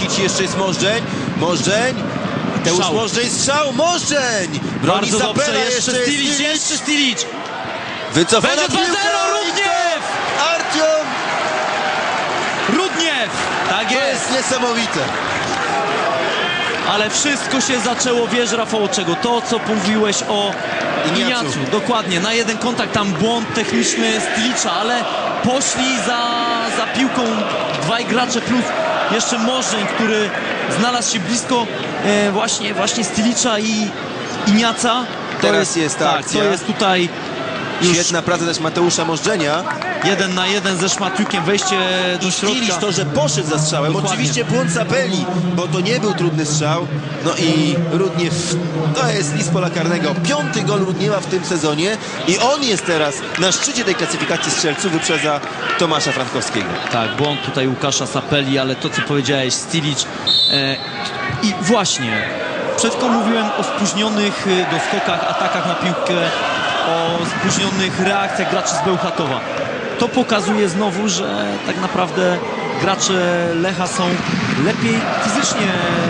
Rakici, jeszcze jest Możdżeń. Możdżeń. Teusz. Możdżeń, strzał, Możdżeń! Broni Bardzo Sapela, dobrze, jeszcze jest Stilic, jeszcze Stilic. Wycofana Będzie 2-0, piłka. Rudniew! Artiom! Rudniew! Tak To jest. jest niesamowite. Ale wszystko się zaczęło, wiesz Rafał, czego? To, co mówiłeś o Iniacu. Iniacu. Dokładnie, na jeden kontakt tam błąd techniczny Stilicza, ale poszli za, za piłką dwaj gracze plus jeszcze Możdżeń, który znalazł się blisko e, właśnie, właśnie Stilicza i Iniaca. To Teraz jest ta tak, akcja. to jest tutaj już Świetna praca też Mateusza Możdżenia. jeden na jeden ze Szmatrukiem, wejście do Stilić środka. to, że poszedł za strzałem. Dokładnie. Oczywiście błąd Sapeli, bo to nie był trudny strzał. No i Rudniew, to jest list pola karnego. Piąty gol Rudniewa w tym sezonie i on jest teraz na szczycie tej klasyfikacji strzelców, wyprzedza Tomasza Frankowskiego. Tak, błąd tutaj Łukasza Sapeli, ale to co powiedziałeś, Stilic. E, I właśnie, przed chwilą mówiłem o spóźnionych e, doskokach, atakach na piłkę, o spóźnionych reakcjach graczy z Bełchatowa. To pokazuje znowu, że tak naprawdę gracze Lecha są lepiej fizycznie